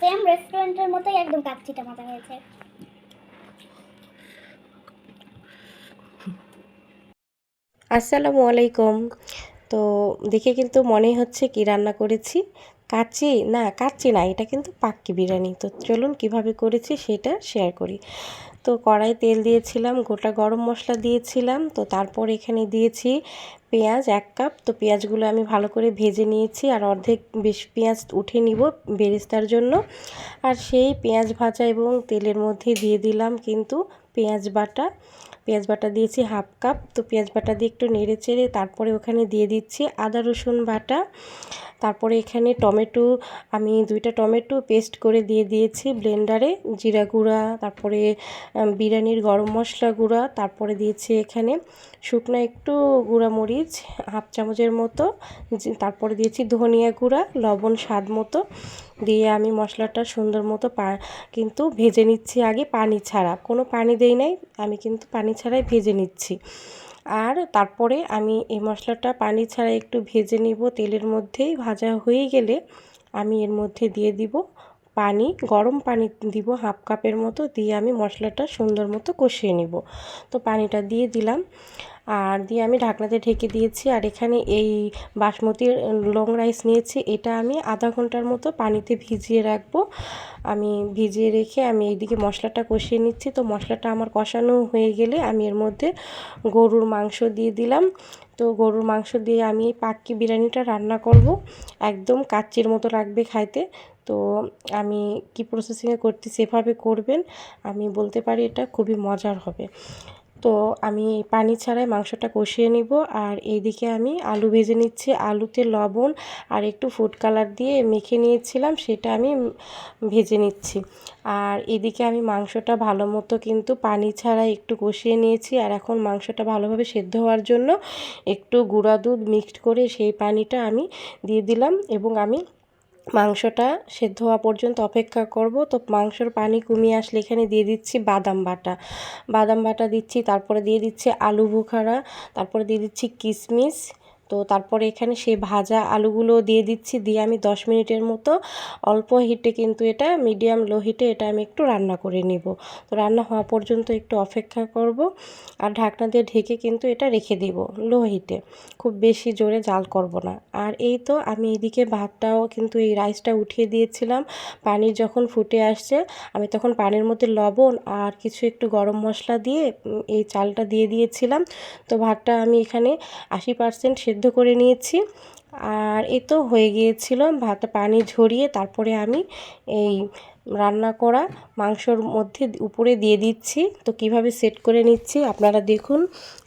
Same রেস্টুরেন্টের মতোই একদম কাচ্চিটা মজা হয়েছে। আসসালামু আলাইকুম। তো দেখে কিন্তু মনে হচ্ছে কি রান্না করেছি। কাচ্চি? না কাচ্চি না, এটা কিন্তু পাক্কি বিরিয়ানি। তো চলুন কীভাবে করেছি সেটা শেয়ার করি। তো কড়াই তেল দিয়েছিলাম, গোটা গরম মশলা দিয়েছিলাম, তো তারপর এখানে দিয়েছি পেঁয়াজ এক কাপ, তো পেঁয়াজগুলো আমি ভালো করে ভেজে নিয়েছি আর অর্ধেক বেশ পেঁয়াজ উঠে নিব বেরেস্তার জন্য। আর সেই পেঁয়াজ ভাজা এবং তেলের মধ্যে দিয়ে দিলাম কিন্তু পেঁয়াজ বাটা। পেঁয়াজ বাটা দিয়েছি হাফ কাপ। তো পেঁয়াজ বাটা দিয়ে একটু নেড়ে চেড়ে তারপরে ওখানে দিয়ে দিচ্ছি আদা, রসুন বাটা। তারপরে এখানে টমেটো, আমি দুইটা টমেটো পেস্ট করে দিয়ে দিয়েছি ব্লেন্ডারে। জিরা গুঁড়া, তারপরে বিরিয়ানির গরম মশলা গুঁড়া, তারপরে দিয়েছি এখানে শুকনো একটু গুঁড়া মরিচ হাফ চামচের মতো। তারপরে দিয়েছি ধনিয়া গুঁড়া, লবণ স্বাদ মতো। দিয়ে আমি মশলাটা সুন্দর মতো পা, কিন্তু ভেজে নিচ্ছি আগে পানি ছাড়া। কোনো পানি দেই নাই, আমি কিন্তু পানি ছাড়াই ভেজে নিচ্ছি। আর তারপরে আমি এই মশলাটা পানি ছাড়া একটু ভেজে নিব, তেলের মধ্যেই ভাজা হয়ে গেলে আমি এর মধ্যে দিয়ে দিব পানি, গরম পানি দিব হাফ কাপের মতো, দিয়ে আমি মশলাটা সুন্দর মতো কষিয়ে নিব। তো পানিটা দিয়ে দিলাম। আর দিয়ে আমি ঢাকনাতে ঢেকে দিয়েছি। আর এখানে এই বাসমতি লং রাইস নিয়েছি। এটা আমি আধা ঘণ্টার মতো পানিতে ভিজিয়ে রাখব। আমি ভিজিয়ে রেখে আমি এইদিকে মশলাটা কষিয়ে নিচ্ছি। তো মশলাটা আমার কষানো হয়ে গেলে আমি এর মধ্যে গরুর মাংস দিয়ে দিলাম। তো গরুর মাংস দিয়ে আমি এই পাক্কি বিরিয়ানিটা রান্না করব। একদম কাচ্চির মতো লাগবে খাইতে। তো আমি কি প্রসেসিংয়ে করতে সেভাবে করবেন? আমি বলতে পারি এটা খুবই মজার হবে। তো আমি পানি ছাড়াই মাংসটা কষিয়ে নিব আর এইদিকে আমি আলু ভেজে নিচ্ছি। আলুতে লবণ আর একটু ফুড কালার দিয়ে মেখে নিয়েছিলাম, সেটা আমি ভেজে নিচ্ছি। আর এদিকে আমি মাংসটা ভালো মতো কিন্তু পানি ছাড়া একটু কষিয়ে নিয়েছি। আর এখন মাংসটা ভালোভাবে সেদ্ধ হওয়ার জন্য একটু গুঁড়া দুধ মিক্সড করে সেই পানিটা আমি দিয়ে দিলাম এবং আমি মাংসটা সেদ্ধ হওয়া পর্যন্ত অপেক্ষা করব। তো মাংসর পানি কমিয়ে আসলে এখানে দিয়ে দিচ্ছি বাদাম বাটা। বাদাম বাটা দিচ্ছি, তারপরে দিয়ে দিচ্ছি আলু বোখারা, তারপরে দিয়ে দিচ্ছি কিশমিশ তো তারপরে এখানে সেই ভাজা আলুগুলো দিয়ে দিচ্ছি, দিয়ে আমি দশ মিনিটের মতো অল্প হিটে কিন্তু এটা মিডিয়াম লো হিটে এটা আমি একটু রান্না করে নিব। তো রান্না হওয়া পর্যন্ত একটু অপেক্ষা করব আর ঢাকনা দিয়ে ঢেকে কিন্তু এটা রেখে দিব লো হিটে। খুব বেশি জোরে জাল করব না। আর এই তো আমি এদিকে ভাতটাও কিন্তু এই রাইসটা উঠিয়ে দিয়েছিলাম। পানি যখন ফুটে আসছে, আমি তখন পানির মধ্যে লবণ আর কিছু একটু গরম মশলা দিয়ে এই চালটা দিয়ে দিয়েছিলাম। তো ভাতটা আমি এখানে আশি পার্সেন্ট সেদ্ধ করে নিয়েছি। আর এ তো হয়ে গিয়েছিল ভাতটা পানি ঝরিয়ে তারপরে আমি এই রান্না করা মাংসর মধ্যে উপরে দিয়ে দিচ্ছি। তো কীভাবে সেট করে নিচ্ছি আপনারা দেখুন,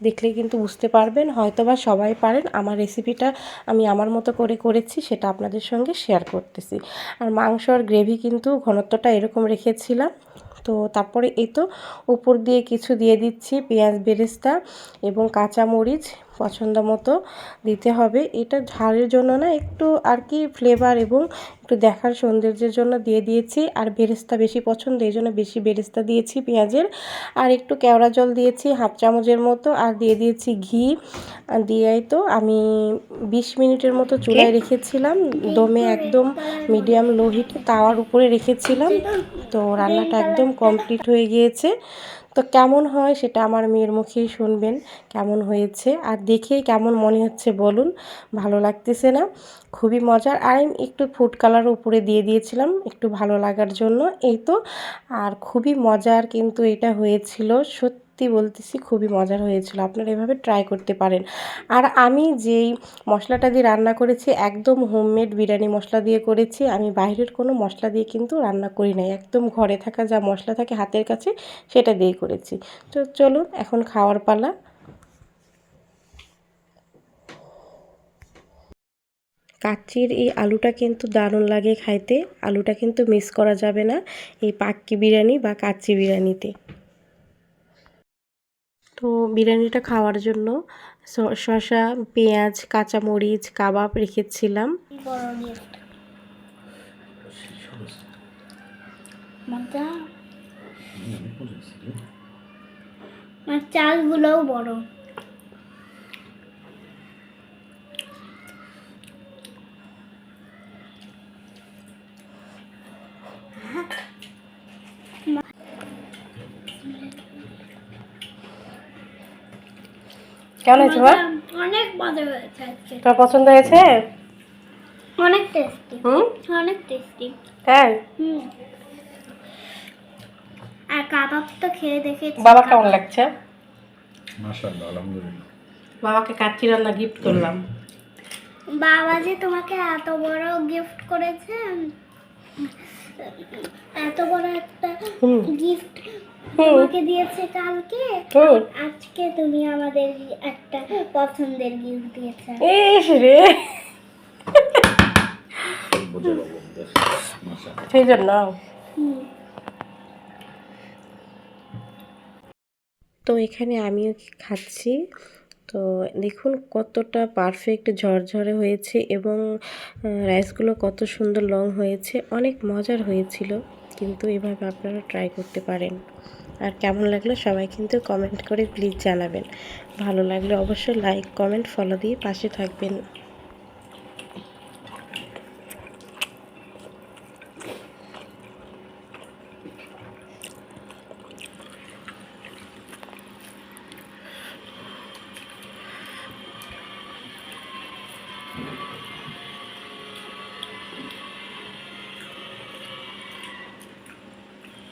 দেখলে কিন্তু বুঝতে পারবেন। হয়তো বা সবাই পারেন, আমার রেসিপিটা আমি আমার মতো করে করেছি, সেটা আপনাদের সঙ্গে শেয়ার করতেছি। আর মাংসর গ্রেভি কিন্তু ঘনত্বটা এরকম রেখেছিলাম। তো তারপরে এই তো উপর দিয়ে কিছু দিয়ে দিচ্ছি পেঁয়াজ বেরেস্তা এবং কাঁচা মরিচ পছন্দ মতো দিতে হবে। এটা ঝালের জন্য না একটু আর কি ফ্লেভার এবং একটু দেখার সৌন্দর্যের জন্য দিয়ে দিয়েছি। আর বেরেস্তা বেশি পছন্দ, এই জন্য বেশি বেরেস্তা দিয়েছি পেঁয়াজের। আর একটু কেওড়া জল দিয়েছি, হাফ চামচের মতো। আর দিয়ে দিয়েছি ঘি। দিয়েই তো আমি বিশ মিনিটের মতো চুলায় রেখেছিলাম। দমে একদম মিডিয়াম লো হিটে তাওয়ার উপরে রেখেছিলাম। তো রান্নাটা একদম কমপ্লিট হয়ে গিয়েছে। তো কেমন হয় সেটা আমার মেয়ের মুখেই শুনবেন কেমন হয়েছে। আর দেখে কেমন মনে হচ্ছে বলুন, ভালো লাগতেছে না, খুবই মজার। আর আমি একটু ফুড কালার উপরে দিয়ে দিয়েছিলাম, একটু ভালো লাগার জন্য, এই তো। আর খুবই মজার কিন্তু এটা হয়েছিল সত্যি বলতেছি খুবই মজার হয়েছিল। আপনারা এভাবে ট্রাই করতে পারেন। আর আমি যেই মশলাটা দিয়ে রান্না করেছি, একদম হোমমেড বিরিয়ানি মশলা দিয়ে করেছি। আমি বাইরের কোনো মশলা দিয়ে কিন্তু রান্না করি নাই। একদম ঘরে থাকা যা মশলা থাকে হাতের কাছে, সেটা দিয়ে করেছি। তো চলুন, এখন খাওয়ার পালা। কাচ্চির এই আলুটা কিন্তু দারুণ লাগে খাইতে। আলুটা কিন্তু মিস করা যাবে না এই পাক্কি বিরিয়ানি বা কাচ্চি বিরিয়ানিতে। তো বিরিয়ানিটা খাওয়ার জন্য শসা পেঁয়াজ কাঁচামরিচ কাবাব রেখেছিলাম। চালগুলোও বড়। কেমন হয়েছে মা অনেক মজা হয়েছে তোমার পছন্দ হয়েছে? অনেক টেস্টি হুম? অনেক টেস্টি তাই? হুম। আর কাবাব তো খেয়ে দেখেছি। বাবা কেমন লাগছে? মাশাআল্লাহ আলহামদুলিল্লাহ। বাবাকে কাচ্চি রান্না গিফট করলাম। বাবা যে তোমাকে এত বড় গিফট করেছে এত বড় একটা হুম। গিফট তোমাকে দিয়েছে কালকে। আজকে তুমি আমাদের একটা পছন্দের গিফট দিয়েছে। ইস রে। সেই জন্য। তো এখানে আমিও খাচ্ছি? তো দেখুন কতটা পারফেক্ট ঝরঝরে হয়েছে এবং রাইসগুলো কত সুন্দর লং হয়েছে। অনেক মজার হয়েছিল। কিন্তু এভাবে আপনারা ট্রাই করতে পারেন। আর কেমন লাগল সবাই কিন্তু কমেন্ট করে প্লিজ জানাবেন। ভালো লাগলে অবশ্যই লাইক কমেন্ট ফলো দিয়ে পাশে থাকবেন।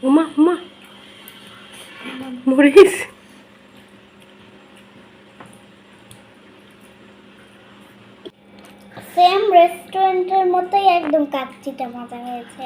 উমা উমা মরিস। সেম রেস্টুরেন্টের মতোই একদম কাচ্চিটা মজা হয়েছে।